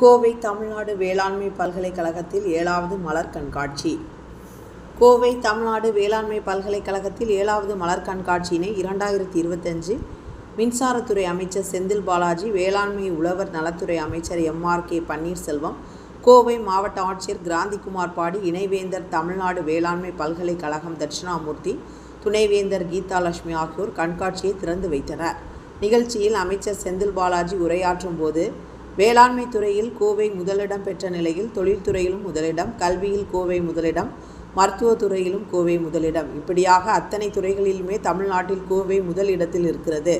கோவை தமிழ்நாடு வேளாண்மை பல்கலைக்கழகத்தில் ஏழாவது மலர் கண்காட்சி. கோவை தமிழ்நாடு வேளாண்மை பல்கலைக்கழகத்தில் ஏழாவது மலர் கண்காட்சியினை இரண்டாயிரத்தி இருபத்தஞ்சு மின்சாரத்துறை அமைச்சர் செந்தில் பாலாஜி வேளாண்மை உழவர் நலத்துறை அமைச்சர் எம்ஆர் கே. பன்னீர்செல்வம் கோவை மாவட்ட ஆட்சியர் கிராந்திகுமார் பாடி இணைவேந்தர் தமிழ்நாடு வேளாண்மை பல்கலைக்கழகம் தட்சிணாமூர்த்தி துணைவேந்தர் கீதாலட்சுமி ஆகியோர் கண்காட்சியை திறந்து வைத்தனர். நிகழ்ச்சியில் அமைச்சர் செந்தில் பாலாஜி உரையாற்றும் போது வேளாண்மை துறையில் கோவை முதலிடம் பெற்ற நிலையில் தொழில்துறையிலும் முதலிடம் கல்வியில் கோவை முதலிடம் மருத்துவத்துறையிலும் கோவை முதலிடம். இப்படியாக அத்தனை துறைகளிலுமே தமிழ்நாட்டில் கோவை முதலிடத்தில் இருக்கிறது.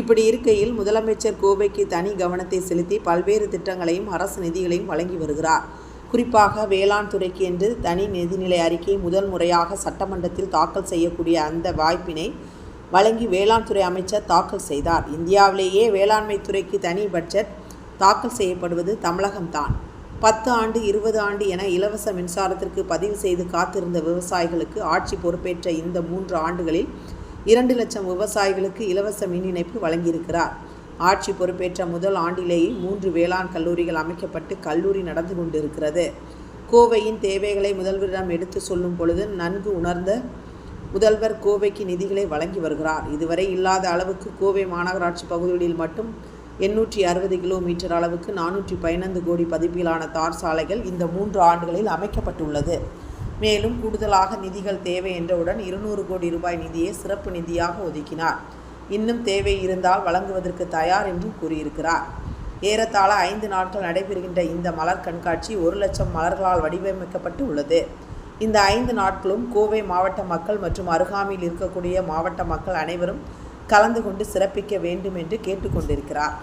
இப்படி இருக்கையில் முதலமைச்சர் கோவைக்கு தனி கவனத்தை செலுத்தி பல்வேறு திட்டங்களையும் அரசு நிதிகளையும் வழங்கி வருகிறார். குறிப்பாக வேளாண் துறைக்கு என்று தனி நிதிநிலை அறிக்கை முதல் முறையாக சட்டமன்றத்தில் தாக்கல் செய்யக்கூடிய அந்த வாய்ப்பினை வழங்கி வேளாண் துறை அமைச்சர் தாக்கல் செய்தார். இந்தியாவிலேயே வேளாண்மை துறைக்கு தனி பட்ஜெட் தாக்கல் செய்யப்படுவது தமிழகம்தான். பத்து ஆண்டு இருபது ஆண்டு என இலவச மின்சாரத்திற்கு பதிவு செய்து காத்திருந்த விவசாயிகளுக்கு ஆட்சி பொறுப்பேற்ற இந்த மூன்று ஆண்டுகளில் இரண்டு லட்சம் விவசாயிகளுக்கு இலவச மின் இணைப்பு வழங்கியிருக்கிறார். ஆட்சி பொறுப்பேற்ற முதல் ஆண்டிலேயே மூன்று வேளாண் கல்லூரிகள் அமைக்கப்பட்டு கல்லூரி நடந்து கொண்டிருக்கிறது. கோவையின் தேவைகளை முதல்வரிடம் எடுத்து சொல்லும் பொழுது நன்கு உணர்ந்த முதல்வர் கோவைக்கு நிதிகளை வழங்கி வருகிறார். இதுவரை இல்லாத அளவுக்கு கோவை மாநகராட்சி பகுதிகளில் மட்டும் எண்ணூற்றி அறுபது கிலோமீட்டர் அளவுக்கு நானூற்றி பதினைந்து கோடி பதிப்பிலான தார் சாலைகள் இந்த மூன்று ஆண்டுகளில் அமைக்கப்பட்டுள்ளது. மேலும் கூடுதலாக நிதிகள் தேவை என்றவுடன் இருநூறு கோடி ரூபாய் நிதியை சிறப்பு நிதியாக ஒதுக்கினார். இன்னும் தேவை இருந்தால் வழங்குவதற்கு தயார் என்றும் கூறியிருக்கிறார். ஏறத்தாழ ஐந்து நாட்கள் நடைபெறுகின்ற இந்த மலர் கண்காட்சி ஒரு லட்சம் மலர்களால் வடிவமைக்கப்பட்டு உள்ளது இந்த ஐந்து நாட்களும் கோவை மாவட்ட மக்கள் மற்றும் அருகாமையில் இருக்கக்கூடிய மாவட்ட மக்கள் அனைவரும் கலந்து கொண்டு சிறப்பிக்க வேண்டும் என்று கேட்டுக்கொண்டிருக்கிறார்.